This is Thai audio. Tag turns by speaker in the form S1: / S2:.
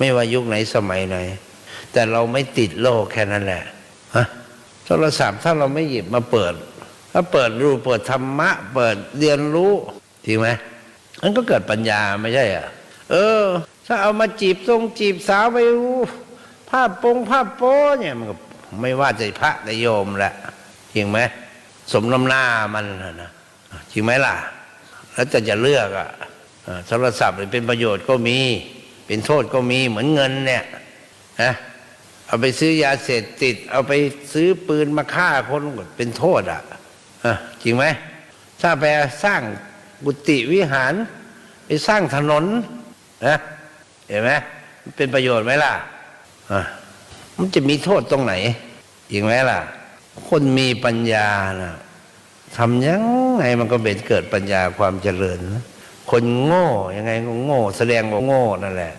S1: ไม่ว่ายุคไหนสมัยไหน แต่เราไม่ติดโลกแค่นั้นแหละฮะโทรศัพท์ถ้าเราไม่หยิบมาเปิด ถ้าเปิดรูเปิดธรรมะ เปิดเรียนรู้จริงไหมมันก็เกิดปัญญาไม่ใช่อะเออ ถ้าเอามาจีบทรงจีบสาวไปรู้ภาพปงภาพโป้เนี่ยมันก็ไม่ว่าจะพระจโยมแหละจริงไหมสมน้ำหน้ามันนะจริงไหมล่ะ แล้วจะจะเลือกอะอ่าโทรศัพท์เป็นประโยชน์ก็มี เป็นโทษก็มีเหมือนเงินเนี่ยนะเอาไปซื้อยาเสพติด เอาไปซื้อปืนมาฆ่าคนก็เป็นโทษอะอะจริงไหมถ้าไปสร้างกุฏิวิหาร ไปสร้างถนนนะเห็นไหมมันเป็นประโยชน์ไหมล่ะอะมันจะมีโทษตรงไหนจริงไหมล่ะ คนมีปัญญานะทำยังไงมันก็เป็นเกิดปัญญาความเจริญนะ คนโง่ยังไงก็โง่ แสดงว่าโง่นั่นแหละ